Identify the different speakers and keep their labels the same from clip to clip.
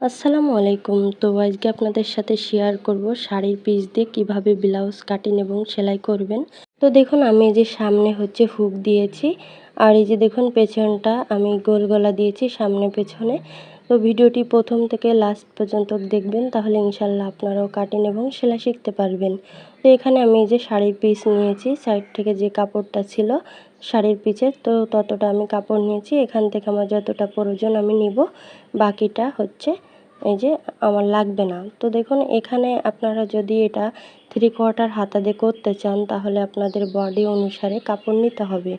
Speaker 1: আসসালামু আলাইকুম। তো আজকে আপনাদের সাথে শেয়ার করব শাড়ির পিস দিয়ে কীভাবে ব্লাউজ কাটিং এবং সেলাই করবেন। তো দেখুন, আমি যে সামনে হচ্ছে হুক দিয়েছি। আর এই যে দেখুন, পেছনটা আমি গোল গলা দিয়েছি সামনে পেছনে। তো ভিডিওটি প্রথম থেকে লাস্ট পর্যন্ত দেখবেন, তাহলে ইনশাল্লাহ আপনারাও কাটিং এবং সেলাই শিখতে পারবেন। তো এখানে আমি এই যে শাড়ির পিস নিয়েছি সাইড থেকে যে কাপড়টা ছিল শাড়ির পিচের তো ততটা আমি কাপড় নিয়েছি। এখান থেকে আমার যতটা প্রয়োজন আমি নিব, বাকিটা হচ্ছে এই যে আমার লাগবে না। তো দেখুন, এখানে আপনারা যদি এটা থ্রি কোয়ার্টার হাতা দিয়ে করতে চান, তাহলে আপনাদের বডি অনুসারে কাপড় নিতে হবে।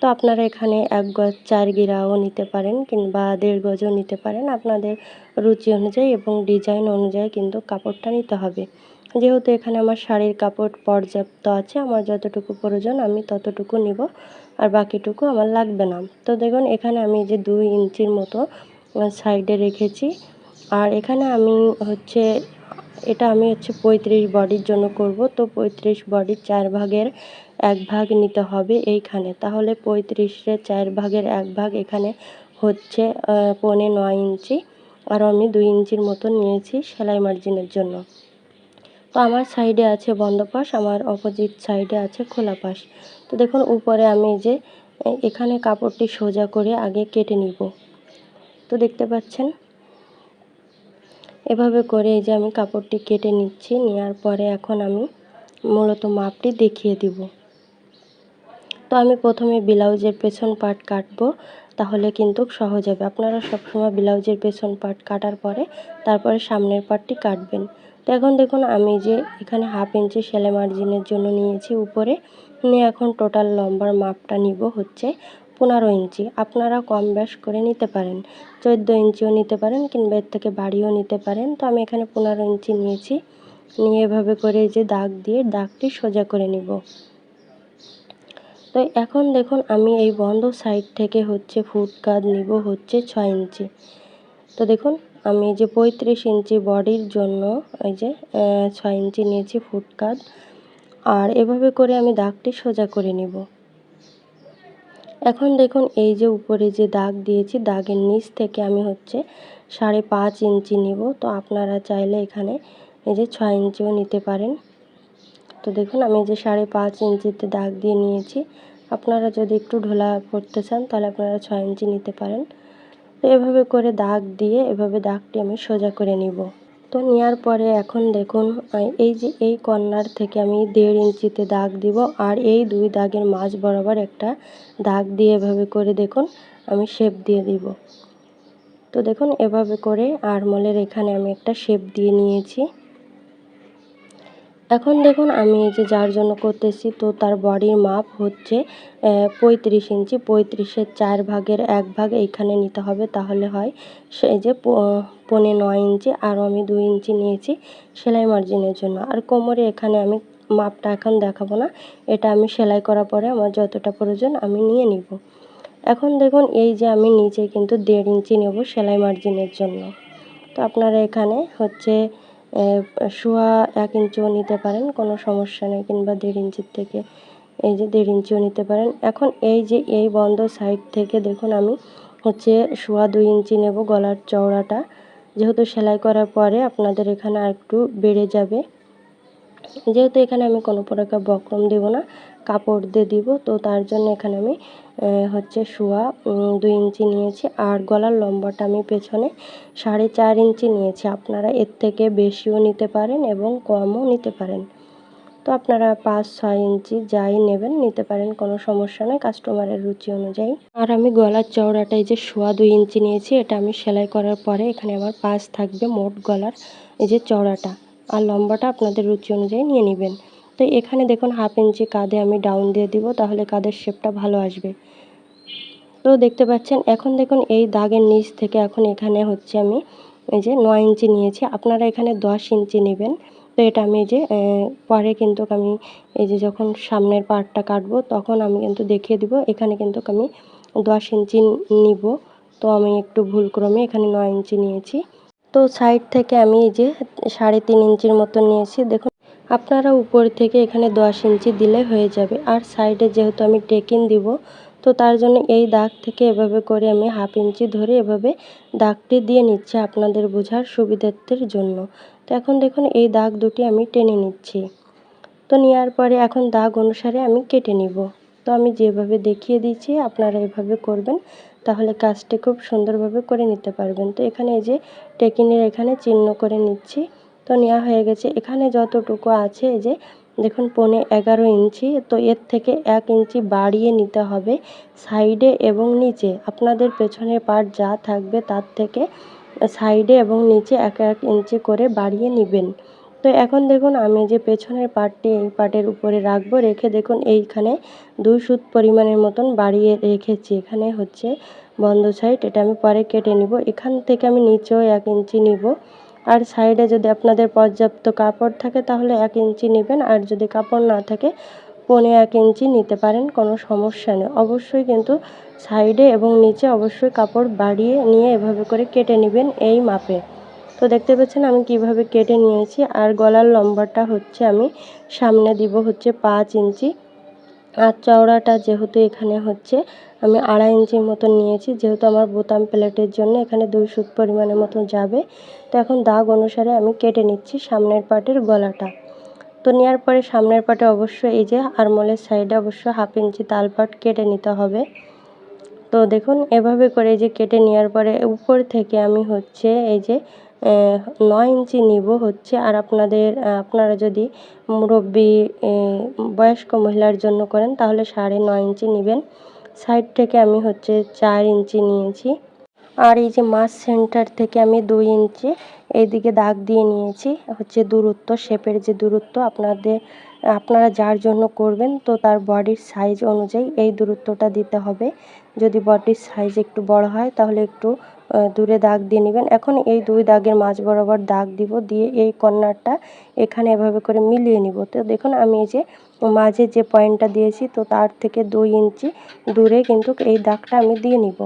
Speaker 1: তো আপনারা এখানে এক গজ চার গিরাও নিতে পারেন কিংবা দেড় গজও নিতে পারেন। আপনাদের রুচি অনুযায়ী এবং ডিজাইন অনুযায়ী কিন্তু কাপড়টা নিতে হবে। যেহেতু এখানে আমার শাড়ির কাপড় পর্যাপ্ত আছে, আমার যতটুকু প্রয়োজন আমি ততটুকু নিব, আর বাকিটুকু আমার লাগবে না। তো দেখুন, এখানে আমি যে দুই ইঞ্চির মতো সাইডে রেখেছি। আর এখানে আমি হচ্ছে, এটা আমি হচ্ছে পঁয়ত্রিশ বডির জন্য করব। তো পঁয়ত্রিশ বডির চার ভাগের এক ভাগ নিতে হবে এইখানে। তাহলে পঁয়ত্রিশের চার ভাগের এক ভাগ এখানে হচ্ছে পৌনে নয় ইঞ্চি। আর আমি দুই ইঞ্চির মতো নিয়েছি সেলাই মার্জিনের জন্য। তো আমার সাইডে আছে বন্ধ পাশ আমার অপোজিট সাইডে আছে খোলা পাশ। তো দেখুন, উপরে আমি যে এখানে কাপড়টি সোজা করে আগে কেটে নিব। তো দেখতে পাচ্ছেন? এভাবে করে এই যে আমি কাপড়টি কেটে নিচ্ছি, নেওয়ার পরে এখন আমি মূলত মাপটি দেখিয়ে দিব। তো আমি প্রথমে ব্লাউজের পেছন পার্ট কাটবো, তাহলে কিন্তু সহজ হবে। আপনারা সবসময় ব্লাউজের পেছন পার্ট কাটার পরে তারপরে সামনের পার্টটি কাটবেন। তো এখন দেখুন, আমি যে এখানে হাফ ইঞ্চি সেলাই মার্জিনের জন্য নিয়েছি, উপরে নিয়ে এখন টোটাল লম্বার মাপটা নিব হচ্ছে পনেরো ইঞ্চি। আপনারা কম বেশ করে নিতে পারেন। চোদ্দ ইঞ্চিও নিতে পারেন কিংবা এর থেকে বাড়িও নিতে পারেন। তো আমি এখানে পনেরো ইঞ্চি নিয়েছি। নিয়ে এভাবে করে যে দাগ দিয়ে দাগটি সোজা করে নিব। তো এখন দেখুন আমি এই বন্ধ সাইড থেকে হচ্ছে ফুট কাজ নিব হচ্ছে ছয় ইঞ্চি। তো দেখুন আমি যে পঁয়ত্রিশ ইঞ্চি বডির জন্য এই যে ছয় ইঞ্চি নিয়েছি ফুট কাজ আর এভাবে করে আমি দাগটি সোজা করে নিব। এখন দেখুন এই যে উপরে যে দাগ দিয়েছি, দাগের নিচ থেকে আমি হচ্ছে সাড়ে পাঁচ ইঞ্চি নিব। তো আপনারা চাইলে এখানে এই যে ছয় ইঞ্চিও নিতে পারেন। তো দেখুন আমি যে সাড়ে পাঁচ ইঞ্চিতে দাগ দিয়ে নিয়েছি। আপনারা যদি একটু ঢোলা করতে চান, তাহলে আপনারা ছয় ইঞ্চি নিতে পারেন। তো এভাবে করে দাগ দিয়ে এভাবে দাগটি আমি সোজা করে নিব। তো নেওয়ার পরে এখন দেখুন এই যে এই কর্নার থেকে আমি দেড় ইঞ্চিতে দাগ দিব আর এই দুই দাগের মাঝ বরাবর একটা দাগ দিয়ে এভাবে করে দেখুন, আমি শেপ দিয়ে দিব। তো দেখুন, এভাবে করে আরমলের এখানে আমি একটা শেপ দিয়ে নিয়েছি। এখন দেখুন, আমি এই যে যার জন্য করতেছি, তো তার বডির মাপ হচ্ছে পঁয়ত্রিশ ইঞ্চি, পঁয়ত্রিশের চার ভাগের এক ভাগ এইখানে নিতে হবে, তাহলে হয় সেই যে পনে নয় ইঞ্চি আরও আমি দুই ইঞ্চি নিয়েছি সেলাই মার্জিনের জন্য। আর কোমরে এখানে আমি মাপটা এখন দেখাবো না, এটা আমি সেলাই করার পরে আমার যতটা প্রয়োজন আমি নিয়ে নিব। এখন দেখুন, এই যে আমি নিচে কিন্তু দেড় ইঞ্চি নেব সেলাই মার্জিনের জন্য। তো আপনারা এখানে হচ্ছে সোয়া এক ইঞ্চিও নিতে পারেন, কোনো সমস্যা নেই, কিংবা দেড় ইঞ্চির থেকে এই যে দেড় ইঞ্চিও নিতে পারেন। এখন এই যে, এই বন্ধ সাইড থেকে দেখুন আমি হচ্ছে শোয়া দুই ইঞ্চি নেব গলার চওড়াটা। যেহেতু সেলাই করার পরে আপনাদের এখানে আর একটু বেড়ে যাবে। যেহেতু এখানে আমি কোনো প্রকার বক্রম দেব না কাপড় দিয়ে দিব। তো তার জন্য এখানে আমি হচ্ছে শোয়া দুই ইঞ্চি নিয়েছি। আর গলার লম্বাটা আমি পেছনে সাড়ে চার ইঞ্চি নিয়েছি। আপনারা এর থেকে বেশিও নিতে পারেন এবং কমও নিতে পারেন। তো আপনারা পাঁচ, ছয় ইঞ্চি যাই নেবেন, নিতে পারেন, কোনো সমস্যা নয় কাস্টমারের রুচি অনুযায়ী। আর আমি গলার চওড়াটাই যে শোয়া দুই ইঞ্চি নিয়েছি, এটা আমি সেলাই করার পরে এখানে আমার পাঁচ থাকবে মোট গলার এই যে চওড়াটা। আর লম্বাটা আপনাদের রুচি অনুযায়ী নিয়ে নেবেন। তো এখানে দেখুন হাফ ইঞ্চি কাঁধে আমি ডাউন দিয়ে দিব, তাহলে কাঁধের শেপটা ভালো আসবে। তো দেখতে পাচ্ছেন, এখন দেখুন এই দাগের নিচ থেকে এখন এখানে হচ্ছে আমি এই যে নয় ইঞ্চি নিয়েছি, আপনারা এখানে দশ ইঞ্চি নেবেন। তো এটা আমি যে পরে কিন্তু আমি এই যে যখন সামনের পার্টটা কাটবো, তখন আমি কিন্তু দেখিয়ে দিব, এখানে কিন্তু আমি দশ ইঞ্চি নিব। তো আমি একটু ভুলক্রমে এখানে নয় ইঞ্চি নিয়েছি। তো সাইড থেকে আমি এই যে সাড়ে তিন ইঞ্চির মতো নিয়েছি, দেখুন আপনারা উপর থেকে এখানে দশ ইঞ্চি দিলে হয়ে যাবে। আর সাইডে যেহেতু আমি টেকিন দিব, তো তার জন্য এই দাগ থেকে এভাবে করে আমি হাফ ইঞ্চি ধরে এভাবে দাগটি দিয়ে নিচ্ছি আপনাদের বোঝার সুবিধার্থের জন্য। তো এখন দেখুন, এই দাগ দুটি আমি টেনে নিচ্ছি। তো নেওয়ার পরে এখন দাগ অনুসারে আমি কেটে নিব। তো আমি যেভাবে দেখিয়ে দিচ্ছি আপনারা এভাবে করবেন, তাহলে কাজটি খুব সুন্দরভাবে করে নিতে পারবেন। তো এখানে এই যে টেকিনের এখানে চিহ্ন করে নিচ্ছি। তো নেওয়া হয়ে গেছে। এখানে যতটুকু আছে যে, দেখুন পনে এগারো ইঞ্চি, তো এর থেকে এক ইঞ্চি বাড়িয়ে নিতে হবে সাইডে এবং নিচে। আপনাদের পেছনের পার্ট যা থাকবে তার থেকে সাইডে এবং নিচে এক এক ইঞ্চি করে বাড়িয়ে নেবেন। তো এখন দেখুন আমি যে পেছনের পার্টটি, এই পার্টের উপরে রাখব, রেখে দেখুন এইখানে দুই সুত পরিমাণের মতন বাড়িয়ে রেখেছি। এখানে হচ্ছে বন্ধ সাইড, এটা আমি পরে কেটে নিব। এখান থেকে আমি নিচেও এক ইঞ্চি নিব। আর সাইডে যদি আপনাদের পর্যাপ্ত কাপড় থাকে, তাহলে এক ইঞ্চি নেবেন। আর যদি কাপড় না থাকে, পনে এক ইঞ্চি নিতে পারেন, কোনো সমস্যা নেই। অবশ্যই কিন্তু সাইডে এবং নিচে অবশ্যই কাপড় বাড়িয়ে নিয়ে এভাবে করে কেটে নেবেন এই মাপে। তো দেখতে পাচ্ছেন, আমি কীভাবে কেটে নিয়েছি। আর গলার লম্বাটা হচ্ছে আমি সামনে দিব হচ্ছে পাঁচ ইঞ্চি। আর চওড়াটা যেহেতু এখানে হচ্ছে, আমি আড়াই ইঞ্চির মতন নিয়েছি। যেহেতু আমার বোতাম প্লেটের জন্য এখানে দুই সুত পরিমাণের মতো যাবে। তো এখন দাগ অনুসারে আমি কেটে নিচ্ছি সামনের পাটের গলাটা। তো নেওয়ার পরে সামনের পাটে অবশ্যই এই যে আরমোলের সাইডে অবশ্য হাফ ইঞ্চি তালপাট কেটে নিতে হবে। তো দেখুন, এভাবে করে যে কেটে নেওয়ার পরে উপর থেকে আমি হচ্ছে এই যে নয় ইঞ্চি নিব হচ্ছে, আর আপনাদের আপনারা যদি মুরব্বি বয়স্ক মহিলার জন্য করেন, তাহলে সাড়ে নয় ইঞ্চি নেবেন। সাইড থেকে আমি হচ্ছে চার ইঞ্চি নিয়েছি। আর এই যে মাছ সেন্টার থেকে আমি দুই ইঞ্চি, এইদিকে দাগ দিয়ে নিয়েছি। হচ্ছে দূরত্ব, শেপের যে দূরত্ব, আপনাদের, আপনারা যার জন্য করবেন, তো তার বডির সাইজ অনুযায়ী এই দূরত্বটা দিতে হবে। যদি বডির সাইজ একটু বড় হয়, তাহলে একটু দূরে দাগ দিয়ে নেবেন। এখন এই দুই দাগের মাঝ বরাবর দাগ দিব দিয়ে এই কর্নারটা এখানে এভাবে করে মিলিয়ে নিব। তো দেখুন, আমি এই যে মাঝে যে পয়েন্টটা দিয়েছি, তো তার থেকে দুই ইঞ্চি দূরে কিন্তু এই দাগটা আমি দিয়ে নিব।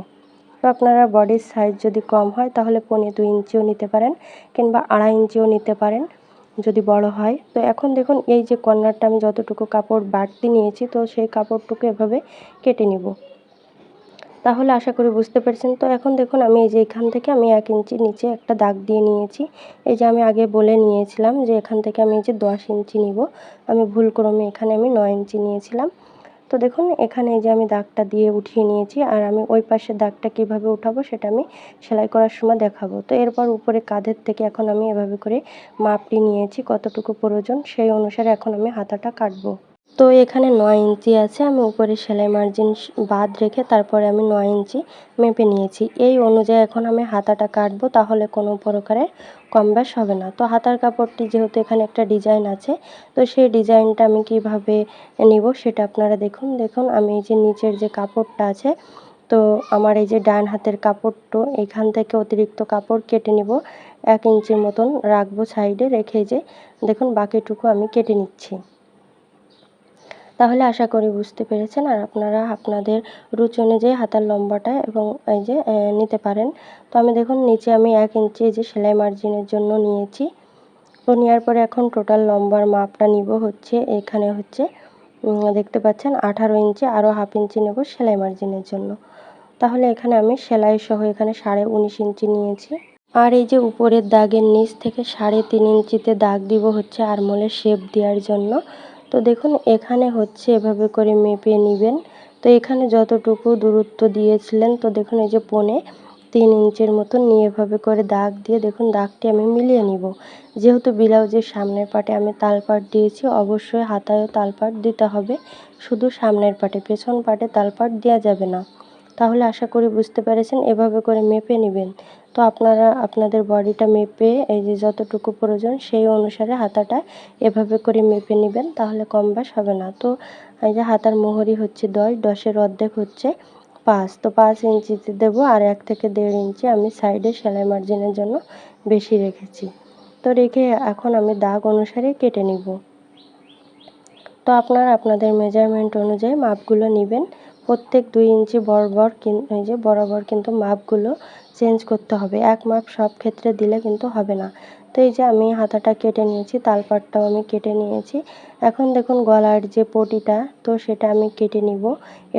Speaker 1: তো আপনারা বডির সাইজ যদি কম হয়, তাহলে পনে দুই ইঞ্চিও নিতে পারেন কিংবা আড়াই ইঞ্চিও নিতে পারেন যদি বড় হয়। তো এখন দেখুন, এই যে কর্নারটা আমি যতটুকু কাপড় বাড়তি নিয়েছি, তো সেই কাপড়টুকু এভাবে কেটে নিব। তাহলে আশা করি বুঝতে পেরেছেন। তো এখন দেখুন, আমি এই যে এখান থেকে আমি এক ইঞ্চি নিচে একটা দাগ দিয়ে নিয়েছি। এই যে আমি আগে বলে নিয়েছিলাম যে এখান থেকে আমি এই যে দশ ইঞ্চি নিব। আমি ভুল ক্রমে এখানে আমি নয় ইঞ্চি নিয়েছিলাম। তো দেখুন, এখানে এই যে আমি দাগটা দিয়ে উঠিয়ে নিয়েছি আর আমি ওই পাশের দাগটা কীভাবে উঠাবো সেটা আমি সেলাই করার সময় দেখাবো। তো এরপর উপরে কাঁধের থেকে এখন আমি এভাবে করে মাপটি নিয়েছি কতটুকু প্রয়োজন সেই অনুসারে এখন আমি হাতাটা কাটবো। তো এখানে নয় ইঞ্চি আছে, আমি উপরে সেলাই মার্জিন বাদ রেখে তারপরে আমি নয় ইঞ্চি মেপে নিয়েছি। এই অনুযায়ী এখন আমি হাতাটা কাটবো, তাহলে কোনো প্রকারের কম ব্যাস হবে না। তো হাতার কাপড়টি যেহেতু এখানে একটা ডিজাইন আছে, তো সেই ডিজাইনটা আমি কীভাবে নিব সেটা আপনারা দেখুন। দেখুন, আমি এই যে নিচের যে কাপড়টা আছে, তো আমার এই যে ডান হাতের কাপড়টো, এখান থেকে অতিরিক্ত কাপড় কেটে নিব। এক ইঞ্চির মতন রাখব সাইডে রেখে যে, দেখুন, বাকিটুকু আমি কেটে নিচ্ছি। তাহলে আশা করি বুঝতে পেরেছেন। আর আপনারা আপনাদের রুচি অনুযায়ী হাতার লম্বাটা এবং এই যে নিতে পারেন। তো আমি দেখুন, নিচে আমি এক ইঞ্চি যে সেলাই মার্জিনের জন্য নিয়েছি। তো নেওয়ার পরে এখন টোটাল লম্বার মাপটা নিব হচ্ছে, এখানে হচ্ছে দেখতে পাচ্ছেন আঠারো ইঞ্চি আরও হাফ ইঞ্চি নেব সেলাই মার্জিনের জন্য। তাহলে এখানে আমি সেলাই সহ এখানে সাড়ে উনিশ ইঞ্চি নিয়েছি। আর এই যে উপরের দাগের নিচ থেকে সাড়ে তিন ইঞ্চিতে দাগ দিব হচ্ছে আরমোলের শেপ দেওয়ার জন্য। তো দেখুন, এখানে হচ্ছে এভাবে করে মেপে নেবেন। তো এখানে যতটুকু দূরত্ব দিয়েছিলেন, তো দেখুন এই যে পনে তিন ইঞ্চের মতন নিয়ে এভাবে করে দাগ দিয়ে দেখুন দাগটি আমি মিলিয়ে নিব। যেহেতু ব্লাউজের সামনের পাটে আমি তালপাট দিয়েছি, অবশ্যই হাতায়ও তালপাট দিতে হবে। শুধু সামনের পাটে, পেছন পাটে তালপাট দেওয়া যাবে না। তাহলে আশা করি বুঝতে পেরেছেন, এভাবে করে মেপে নেবেন। তো আপনারা, আপনাদের বডিটা মেপে, এই যে যতটুকু প্রয়োজন, সেই অনুসারে হাতাটা এভাবে করে মেপে নেবেন, তাহলে কম বাস হবে না। তো এই যে হাতার মোহরি হচ্ছে দশ, দশের অর্ধেক হচ্ছে পাঁচ। তো পাঁচ ইঞ্চিতে দেবো আর এক থেকে দেড় ইঞ্চি আমি সাইডে সেলাই মার্জিনের জন্য বেশি রেখেছি। তো রেখে এখন আমি দাগ অনুসারে কেটে নিব। তো আপনার, আপনাদের মেজারমেন্ট অনুযায়ী মাপগুলো নেবেন। প্রত্যেক দুই ইঞ্চি বরাবর এই যে বরাবর কিন্তু মাপগুলো চেঞ্জ করতে হবে। এক মাপ সব ক্ষেত্রে দিলে কিন্তু হবে না। তো এই যে আমি হাতাটা কেটে নিয়েছি, তালপাটটাও আমি কেটে নিয়েছি। এখন দেখুন গলার যে পটিটা, তো সেটা আমি কেটে নিব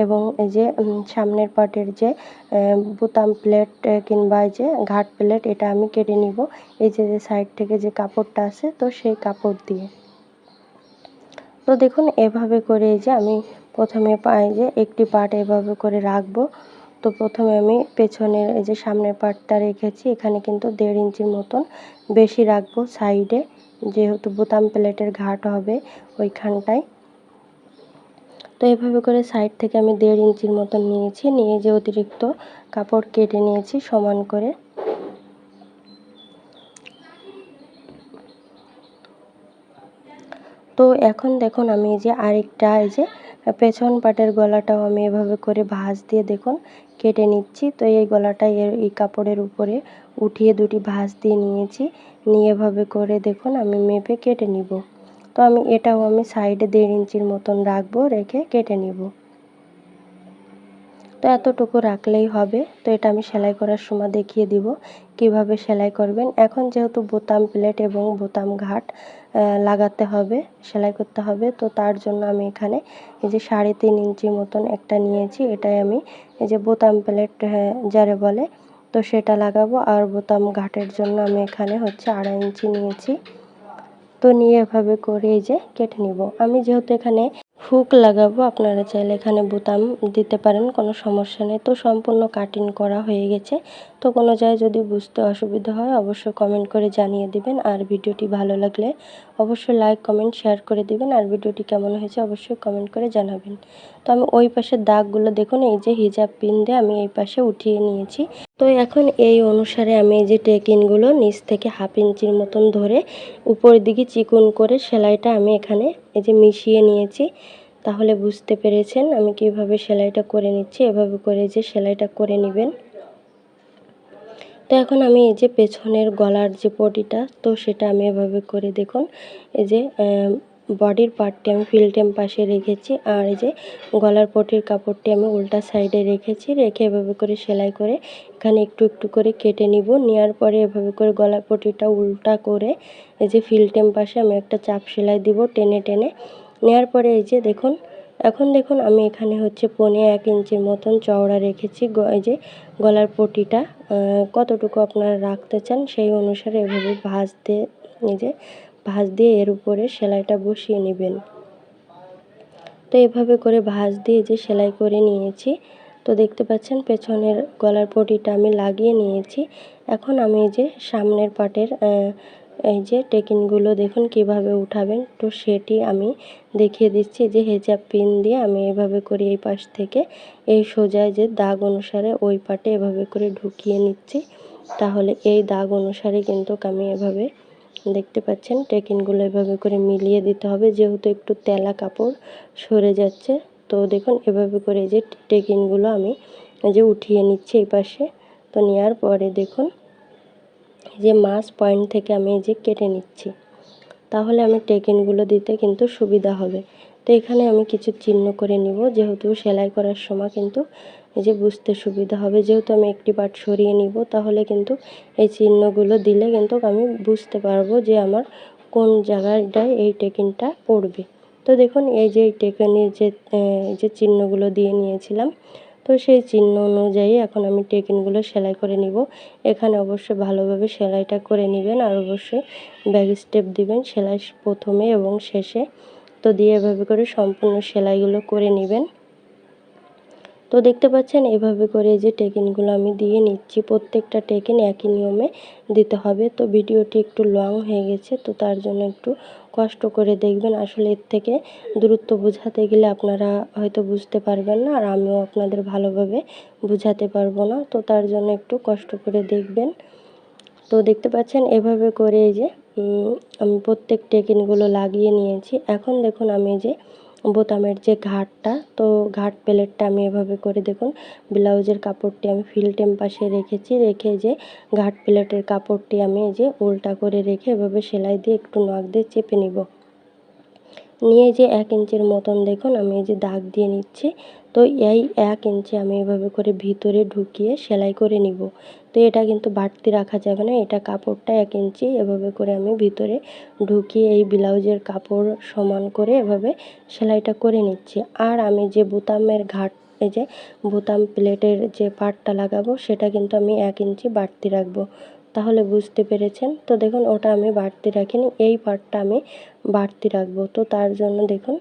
Speaker 1: এবং এই যে সামনের পাটের যে বোতাম প্লেট কিংবা এই যে ঘাট প্লেট এটা আমি কেটে নিব। এই যে যে সাইড থেকে যে কাপড়টা আছে, তো সেই কাপড় দিয়ে। তো দেখুন এভাবে করে এই যে আমি প্রথমে পায়ে যে একটি পার্ট এভাবে করে রাখব। তো প্রথমে আমি পেছনের এই যে সামনের পার্টটা রেখেছি, এখানে কিন্তু দেড় ইঞ্চির মতন বেশি রাখব সাইডে, যেহেতু বোতাম প্লেটের ঘাট হবে ওইখানটায়। তো এভাবে করে সাইড থেকে আমি দেড় ইঞ্চির মতন নিয়েছি, নিয়ে যে অতিরিক্ত কাপড় কেটে নিয়েছি সমান করে। তো এখন দেখুন আমি এই যে আরেকটা, এই যে পেছন পাটের গলাটাও আমি এভাবে করে ভাঁজ দিয়ে দেখুন কেটে নিচ্ছি। তো এই গলাটা এর, এই কাপড়ের উপরে উঠিয়ে দুটি ভাঁজ দিয়ে নিয়েছি। নিয়ে এভাবে করে দেখুন আমি মেপে কেটে নিব। তো আমি এটাও আমি সাইডে দেড় ইঞ্চির মতন রাখব, রেখে কেটে নিব। তো এতটুকু রাখলেই হবে। তো এটা আমি সেলাই করার সময় দেখিয়ে দিব কীভাবে সেলাই করবেন। এখন যেহেতু বোতাম প্লেট এবং বোতাম ঘাট লাগাতে হবে, সেলাই করতে হবে। তো তার জন্য আমি এখানে এই যে সাড়ে তিন ইঞ্চি মতন একটা নিয়েছি। এটাই আমি এই যে বোতাম প্লেট যারে বলে, তো সেটা লাগাবো। আর বোতাম ঘাটের জন্য আমি এখানে হচ্ছে আড়াই ইঞ্চি নিয়েছি। তো নিয়ে এভাবে করে এই যে কেটে নিব। আমি যেহেতু এখানে হুক লাগাবো, আপনারা চাইলে এখানে বোতাম দিতে পারেন, কোনো সমস্যা নেই। তো সম্পূর্ণ কাটিং করা হয়ে গেছে। তো কোনো জায়গায় যদি বুঝতে অসুবিধা হয়, অবশ্যই কমেন্ট করে জানিয়ে দিবেন। আর ভিডিওটি ভালো লাগলে অবশ্যই লাইক, কমেন্ট, শেয়ার করে দিবেন। আর ভিডিওটি কেমন হয়েছে, অবশ্যই কমেন্ট করে জানাবেন। তো আমি ওই পাশের দাগগুলো দেখুন, এই যে হিজাব পিন দিয়ে আমি এই পাশে উঠিয়ে নিয়েছি। তো এখন এই অনুসারে আমি যে টেকিনগুলো নিচ থেকে হাফ ইঞ্চির মতন ধরে উপরের দিকে চিকন করে সেলাইটা আমি এখানে এই যে মিশিয়ে নিয়েছি। তাহলে বুঝতে পেরেছেন আমি কীভাবে সেলাইটা করে নিচ্ছি, এভাবে করে যে সেলাইটা করে নেবেন। তো এখন আমি এই যে পেছনের গলার যে পটিটা, তো সেটা আমি এভাবে করে দেখুন, এই যে বডির পার্টটি আমি ফিল্টেম পাশে রেখেছি আর এই যে গলার পটির কাপড়টি আমি উল্টা সাইডে রেখেছি, রেখে এভাবে করে সেলাই করে এখানে একটু একটু করে কেটে নিব। নেওয়ার পরে এভাবে করে গলার পটিটা উল্টা করে এই যে ফিল্টেম পাশে আমি একটা চাপ সেলাই দিব টেনে টেনে। নেওয়ার পরে এই যে দেখুন, এখন দেখুন আমি এখানে হচ্ছে পনে এক ইঞ্চির মতন চওড়া রেখেছি। এই যে গলার পটিটা কতটুকু আপনারা রাখতে চান সেই অনুসারে এভাবে ভাঁজ দিয়ে এই যে ভাঁজ দিয়ে এর উপরে সেলাইটা বসিয়ে নেবেন। তো এভাবে করে ভাঁজ দিয়ে যে সেলাই করে নিয়েছি, তো দেখতে পাচ্ছেন পেছনের গলার পটিটা আমি লাগিয়ে নিয়েছি। এখন আমি যে সামনের পাটের এই যে টেকিনগুলো দেখুন কীভাবে উঠাবেন, তো সেটি আমি দেখিয়ে দিচ্ছি যে হেজাব পিন দিয়ে আমি এভাবে করে এই পাশ থেকে এই সোজায় যে দাগ অনুসারে ওই পাটে এভাবে করে ঢুকিয়ে নিচ্ছি। তাহলে এই দাগ অনুসারে কিন্তু আমি এভাবে দেখতে পাচ্ছেন টেকিনগুলো এভাবে করে মিলিয়ে দিতে হবে, যেহেতু একটু তেলা কাপড় সরে যাচ্ছে। তো দেখুন, এভাবে করে যে টেকিনগুলো আমি যে উঠিয়ে নিচ্ছি এই পাশে। তো নেওয়ার পরে দেখুন যে মাছ পয়েন্ট থেকে আমি এই যে কেটে নিচ্ছি। তাহলে আমি টেকিনগুলো দিতে কিন্তু সুবিধা হবে। তো এখানে আমি কিছু চিহ্ন করে নিব, যেহেতু সেলাই করার সময় কিন্তু এই যে বুঝতে সুবিধা হবে, যেহেতু আমি একটি পার্ট সরিয়ে নিব, তাহলে কিন্তু এই চিহ্নগুলো দিলে কিন্তু আমি বুঝতে পারব যে আমার কোন জায়গাটায় এই টেকিনটা পড়বে। তো দেখুন, এই যে এই টেকিনের যে যে চিহ্নগুলো দিয়ে নিয়েছিলাম, তো সেই চিহ্ন অনুযায়ী এখন আমি টেকিনগুলো সেলাই করে নিব। এখানে অবশ্যই ভালোভাবে সেলাইটা করে নেবেন আর অবশ্যই ব্যাগ স্টেপ দিবেন সেলাই প্রথমে এবং শেষে। তো দিয়ে এভাবে করে সম্পূর্ণ সেলাইগুলো করে নেবেন। তো দেখতে পাচ্ছেন, এভাবে করে যে টেকিনগুলো আমি দিয়ে নিচ্ছি, প্রত্যেকটা টেকিন একই নিয়মে দিতে হবে। তো ভিডিওটি একটু লং হয়ে গেছে, তো তার জন্য একটু কষ্ট করে দেখবেন। আসলে এর থেকে দূরত্ব বোঝাতে গেলে আপনারা হয়তো বুঝতে পারবেন না, আর আমিও আপনাদের ভালোভাবে বুঝাতে পারব না। তো তার জন্য একটু কষ্ট করে দেখবেন। তো দেখতে পাচ্ছেন, এভাবে করে এই যে আমি প্রত্যেক টেকিনগুলো লাগিয়ে নিয়েছি। এখন দেখুন, আমি যে বোতামের যে ঘাটটা, তো ঘাট প্লেটটা আমি এভাবে করে দেখুন, ব্লাউজের কাপড়টি আমি ফিল্টেম পাশে রেখেছি, রেখে যে ঘাট প্লেটের কাপড়টি আমি এই যে উল্টা করে রেখে এভাবে সেলাই দিয়ে একটু নখ দিয়ে চেপে নিব। নিয়ে যে এক ইঞ্চির মতন দেখুন, আমি এই যে দাগ দিয়ে নিচ্ছি, তো এই এক ইঞ্চি আমি এভাবে করে ভিতরে ঢুকিয়ে সেলাই করে নিব। তো এটা কিন্তু বাড়তি রাখা যাবে না। এটা কাপড়টা এক ইঞ্চি এভাবে করে আমি ভিতরে ঢুকিয়ে এই ব্লাউজের কাপড় সমান করে এভাবে সেলাইটা করে নিচ্ছি। আর আমি যে বোতামের ঘাট, এই যে বোতাম প্লেটের যে পার্টটা লাগাবো, সেটা কিন্তু আমি এক ইঞ্চি বাড়তি রাখব। তাহলে বুঝতে পেরেছেন? তো দেখুন, ওটা আমি বাড়তি রাখিনি, এই পার্টটা আমি বাড়তি রাখব। তো তার জন্য দেখুন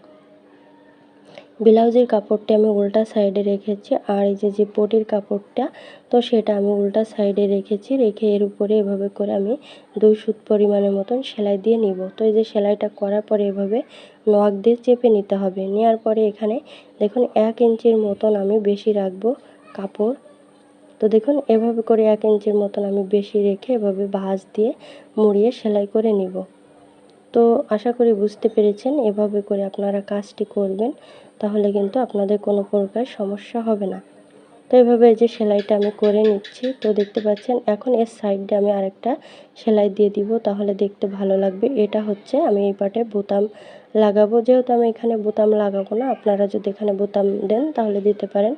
Speaker 1: ব্লাউজের কাপড়টা আমি উল্টা সাইডে রেখেছি, আর এই যে যে পটির কাপড়টা, তো সেটা আমি উল্টা সাইডে রেখেছি, রেখে এর উপরে এভাবে করে আমি দুই সুত পরিমাণের মতন সেলাই দিয়ে নিব। তো এই যে সেলাইটা করার পরে এভাবে নখ দিয়ে চেপে নিতে হবে। নেওয়ার পরে এখানে দেখুন এক ইঞ্চির মতন আমি বেশি রাখব কাপড়। তো দেখুন এভাবে করে এক ইঞ্চির মতন আমি বেশি রেখে এভাবে ভাঁজ দিয়ে মুড়িয়ে সেলাই করে নিব। তো আশা করি বুঝতে পেরেছেন, এভাবে করে আপনারা কাজটি করবেন, তাহলে কিন্তু আপনাদের কোনো প্রকার সমস্যা হবে না। তো এভাবে যে সেলাইটা আমি করে নিচ্ছি, তো দেখতে পাচ্ছেন এখন এর সাইডে আমি আরেকটা সেলাই দিয়ে দিব, তাহলে দেখতে ভালো লাগবে। এটা হচ্ছে আমি এই পাটে বোতাম লাগাবো। যেহেতু আমি এখানে বোতাম লাগাবো না, আপনারা যদি এখানে বোতাম দেন তাহলে দিতে পারেন।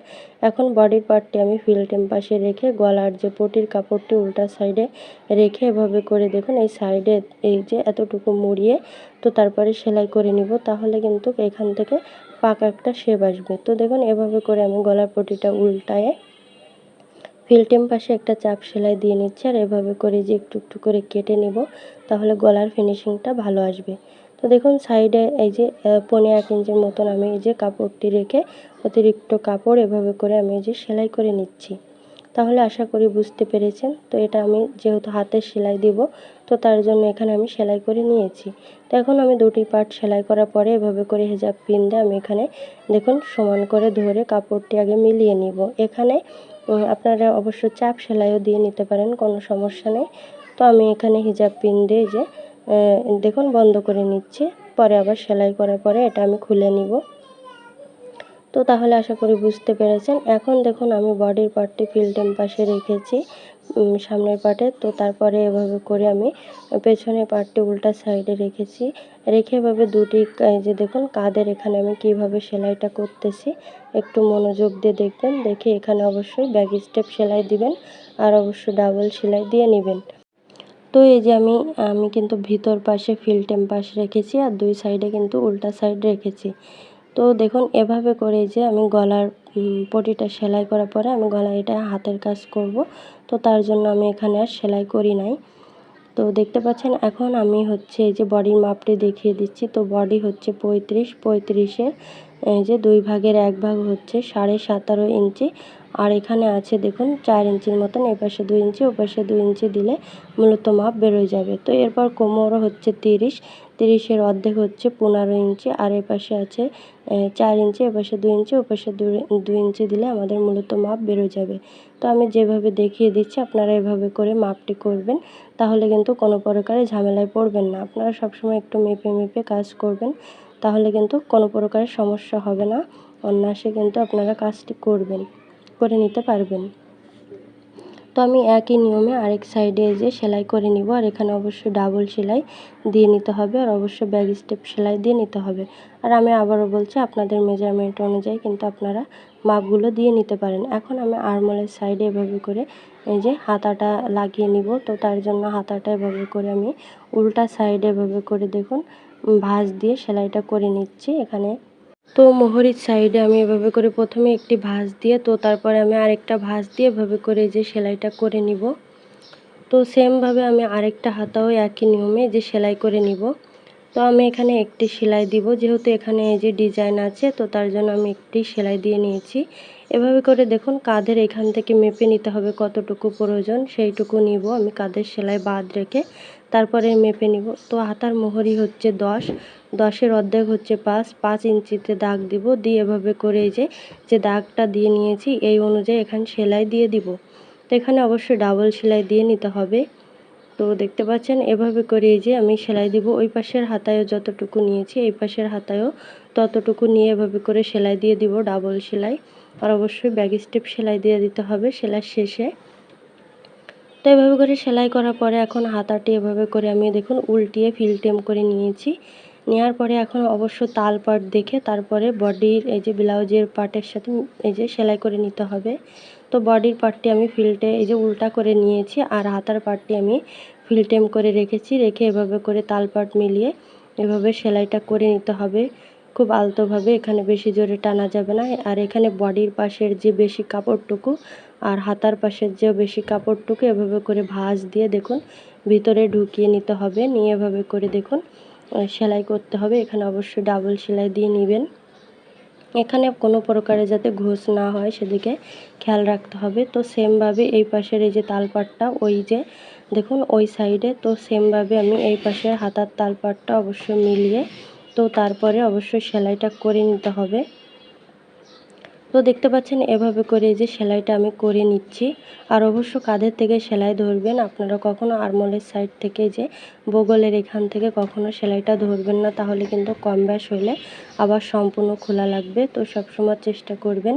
Speaker 1: এখন বডির পার্টটি আমি ফিল্টেম পাশে রেখে গলার যে পটির কাপড়টি উল্টা সাইডে রেখে এভাবে করে দেখুন, এই সাইডে এই যে এতটুকু মুড়িয়ে তো তারপরে সেলাই করে নিব, তাহলে কিন্তু এখান থেকে পাকা একটা শেপ আসবে। তো দেখুন, এভাবে করে আমি গলার পটিটা উল্টায়ে ফিল্টেম পাশে একটা চাপ সেলাই দিয়ে নিচ্ছি, আর এভাবে করে যে একটু একটু করে কেটে নিব, তাহলে গলার ফিনিশিংটা ভালো আসবে। তো দেখুন সাইডে এই যে পনে এক ইঞ্চির মতন আমি এই যে কাপড়টি রেখে অতিরিক্ত কাপড় এভাবে করে আমি এই যে সেলাই করে নিচ্ছি। তাহলে আশা করি বুঝতে পেরেছেন। তো এটা আমি যেহেতু হাতের সেলাই দিব, তো তার জন্য এখানে আমি সেলাই করে নিয়েছি। তো এখন আমি দুটি পার্ট সেলাই করার পরে এভাবে করে হেজাব পিন দিয়ে আমি এখানে দেখুন সমান করে ধরে কাপড়টি আগে মিলিয়ে নিব। এখানে আপনারা অবশ্য চাপ সেলাইও দিয়ে নিতে পারেন, কোনো সমস্যা নেই। তো আমি এখানে হিজাব পিন দিয়ে যে দেখুন, বন্ধ করে নিচ্ছি। পরে আবার সেলাই করার পরে এটা আমি খুলে নিব। তো তাহলে আশা করি বুঝতে পেরেছেন। এখন দেখুন, আমি বডির পার্টটি ফিল্টেম পাশে রেখেছি সামনের পার্টে তো তারপরে এভাবে করে আমি পেছনের পার্টটি উল্টা সাইডে রেখেছি। রেখে এভাবে দুটি যে দেখুন, কাদের এখানে আমি কীভাবে সেলাইটা করতেছি, একটু মনোযোগ দিয়ে দেখবেন। দেখে এখানে অবশ্যই ব্যাগ স্টেপ সেলাই দিবেন আর অবশ্যই ডাবল সেলাই দিয়ে নেবেন। তো এই যে আমি আমি কিন্তু ভিতর পাশে ফিল্টেম পাশ রেখেছি আর দুই সাইডে কিন্তু উল্টা সাইড রেখেছি। তো দেখুন, এভাবে করে যে আমি গলার পটিটা সেলাই করার পরে আমি গলায় এটা হাতের কাজ করব। তো তার জন্য আমি এখানে আর সেলাই করি নাই। তো দেখতে পাচ্ছেন, এখন আমি হচ্ছে এই যে বডির মাপটি দেখিয়ে দিচ্ছি। তো বডি হচ্ছে পঁয়ত্রিশ, পঁয়ত্রিশের, এই যে দুই ভাগের এক ভাগ হচ্ছে সাড়ে সাতারো ইঞ্চি। আর এখানে আছে দেখুন, চার ইঞ্চির মতন এপাশে দুই ইঞ্চি ওপাশে দুই ইঞ্চি দিলে মূলত মাপ বেরোয় যাবে। তো এরপর কোমরও হচ্ছে তিরিশ, তিরিশের অর্ধেক হচ্ছে পনেরো ইঞ্চি, আর এপাশে আছে চার ইঞ্চি এপাশে দুই ইঞ্চি ওপাশে দুই ইঞ্চি দিলে আমাদের মূলত মাপ বেরোয় যাবে। তো আমি যেভাবে দেখিয়ে দিচ্ছি, আপনারা এভাবে করে মাপটি করবেন, তাহলে কিন্তু কোনো প্রকারে ঝামেলায় পড়বেন না। আপনারা সবসময় একটু মেপে মেপে কাজ করবেন, তাহলে কিন্তু কোনো প্রকারের সমস্যা হবে না, অনায়াসে কিন্তু আপনারা কাজটি করবেন। করে নিতে পারবেন। তো আমি একই নিয়মে আরেক সাইডে যে সেলাই করে নিব, আর এখানে অবশ্যই ডাবল সেলাই দিয়ে নিতে হবে, আর অবশ্যই ব্যাগ স্টেপ সেলাই দিয়ে নিতে হবে। আর আমি আবারও বলছি, আপনাদের মেজারমেন্ট অনুযায়ী কিন্তু আপনারা মাপগুলো দিয়ে নিতে পারেন। এখন আমি আরমোলের সাইডে এভাবে করে এই যে হাতাটা লাগিয়ে নিব, তো তার জন্য হাতাটা এভাবে করে আমি উল্টা সাইডে এভাবে করে দেখুন, ভাঁজ দিয়ে সেলাইটা করে নিচ্ছি। এখানে তো মোহরির সাইডে আমি এভাবে করে প্রথমে একটি ভাঁজ দিয়ে, তো তারপরে আমি আরেকটা ভাঁজ দিয়ে এভাবে করে যে সেলাইটা করে নিব। তো সেমভাবে আমি আরেকটা হাতাও একই নিয়মে যে সেলাই করে নিব। তো আমি এখানে একটি সেলাই দিব, যেহেতু এখানে এই যে ডিজাইন আছে, তো তার জন্য আমি একটি সেলাই দিয়ে নিয়েছি। এভাবে করে দেখুন কাঁধের এখান থেকে মেপে নিতে হবে কতটুকু প্রয়োজন, সেইটুকু নিব। আমি কাঁধের সেলাই বাদ রেখে তারপরে মেপে নিব। তো হাতার মোহরি হচ্ছে দশ। দশের অর্ধেক হচ্ছে পাঁচ। পাঁচ ইঞ্চিতে দাগ দিব। দিয়ে এভাবে করে যে যে দাগটা দিয়ে নিয়েছি, এই অনুযায়ী এখানে সেলাই দিয়ে দিব। তো এখানে অবশ্যই ডাবল সেলাই দিয়ে নিতে হবে। তো দেখতে পাচ্ছেন, এভাবে করে যে আমি সেলাই দিব। ওই পাশের হাতায়ও যতটুকু নিয়েছি, এই পাশের হাতায়ও ততটুকু নিয়ে এভাবে করে সেলাই দিয়ে দিব ডাবল সেলাই। আর অবশ্যই ব্যাগ স্টেপ সেলাই দিয়ে দিতে হবে। সেলাই শেষে তো এভাবে করে সেলাই করার পরে এখন হাতাটি এভাবে করে আমি দেখুন উল্টিয়ে ফিলটেম করে নিয়েছি। নেওয়ার পরে এখন অবশ্য তাল পাট দেখে তারপরে বডির এই যে ব্লাউজের পার্টের সাথে এই যে সেলাই করে নিতে হবে। তো বডির পার্টটি আমি ফিল্টে এই যে উল্টা করে নিয়েছি আর হাতার পার্টটি আমি ফিল্টেম করে রেখেছি। রেখে এভাবে করে তাল পাট মিলিয়ে এভাবে সেলাইটা করে নিতে হবে। খুব আলতোভাবে, এখানে বেশি জোরে টানা যাবে না। আর এখানে বডির পাশের যে বেশি কাপড়টুকু আর হাতার পাশের যে বেশি কাপড়টুকু, এভাবে করে ভাঁজ দিয়ে দেখুন, ভিতরে ঢুকিয়ে নিতে হবে। নিয়ে এভাবে করে দেখুন সেলাই করতে হবে। এখানে অবশ্যই ডাবল সেলাই দিয়ে নেবেন। এখানে কোনো প্রকারে যাতে ঘুষ না হয়, সেদিকে খেয়াল রাখতে হবে। তো সেমভাবে এই পাশের এই যে তালপাটটা, ওই যে দেখুন, ওই সাইডে, তো সেমভাবে আমি এই পাশের হাতার তালপাটটা অবশ্যই মিলিয়ে, তো তারপরে অবশ্যই সেলাইটা করে নিতে হবে। তো দেখতে পাচ্ছেন, এভাবে করে যে সেলাইটা আমি করে নিচ্ছি। আর অবশ্য কাঁধের থেকে সেলাই ধরবেন আপনারা কখনো আরমোলের সাইড থেকে যে বগলের এখান থেকে কখনো সেলাইটা ধরবেন না, তাহলে কিন্তু কম ব্যাস হলে আবার সম্পূর্ণ খোলা লাগবে। তো সবসময় চেষ্টা করবেন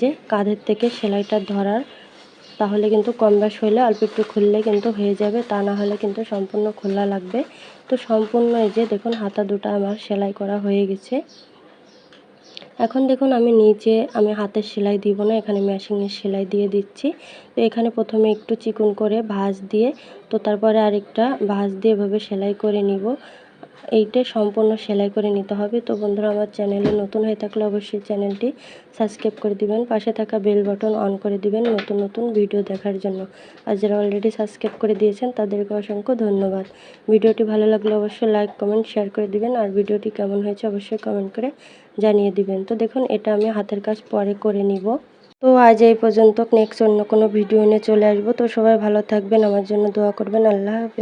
Speaker 1: যে কাঁধের থেকে সেলাইটা ধরার, তাহলে কিন্তু কম ব্যাস হলে অল্প একটু খুললে কিন্তু হয়ে যাবে, তা না হলে কিন্তু সম্পূর্ণ খোলা লাগবে। তো সম্পূর্ণ এই যে দেখুন, হাতা দুটো আমার সেলাই করা হয়ে গেছে। এখন দেখুন, আমি নিচে আমি হাতের সেলাই দিব না, এখানে মেশিনের সেলাই দিয়ে দিচ্ছি। তো এখানে প্রথমে একটু চিকন করে ভাঁজ দিয়ে, তো তারপরে আরেকটা ভাঁজ দিয়ে এভাবে সেলাই করে নিব। এইটা সম্পূর্ণ সেলাই করে নিতে হবে। তো বন্ধুরা, আমার চ্যানেলে নতুন হয়ে থাকলে অবশ্যই চ্যানেলটি সাবস্ক্রাইব করে দিবেন, পাশে থাকা বেল বাটন অন করে দিবেন নতুন নতুন ভিডিও দেখার জন্য। আর যারা অলরেডি সাবস্ক্রাইব করে দিয়েছেন, তাদেরকে অসংখ্য ধন্যবাদ। ভিডিওটি ভালো লাগলে অবশ্যই লাইক কমেন্ট শেয়ার করে দিবেন। আর ভিডিওটি কেমন হয়েছে, অবশ্যই কমেন্ট করে জানিয়ে দিবেন। তো দেখুন, এটা আমি হাতের কাজ পরে করে নিব। তো আজ এই পর্যন্ত, নেক্সট অন্য কোনো ভিডিও নিয়ে চলে আসব। তো সবাই ভালো থাকবেন, আমার জন্য দোয়া করবেন। আল্লাহ হাফেজ।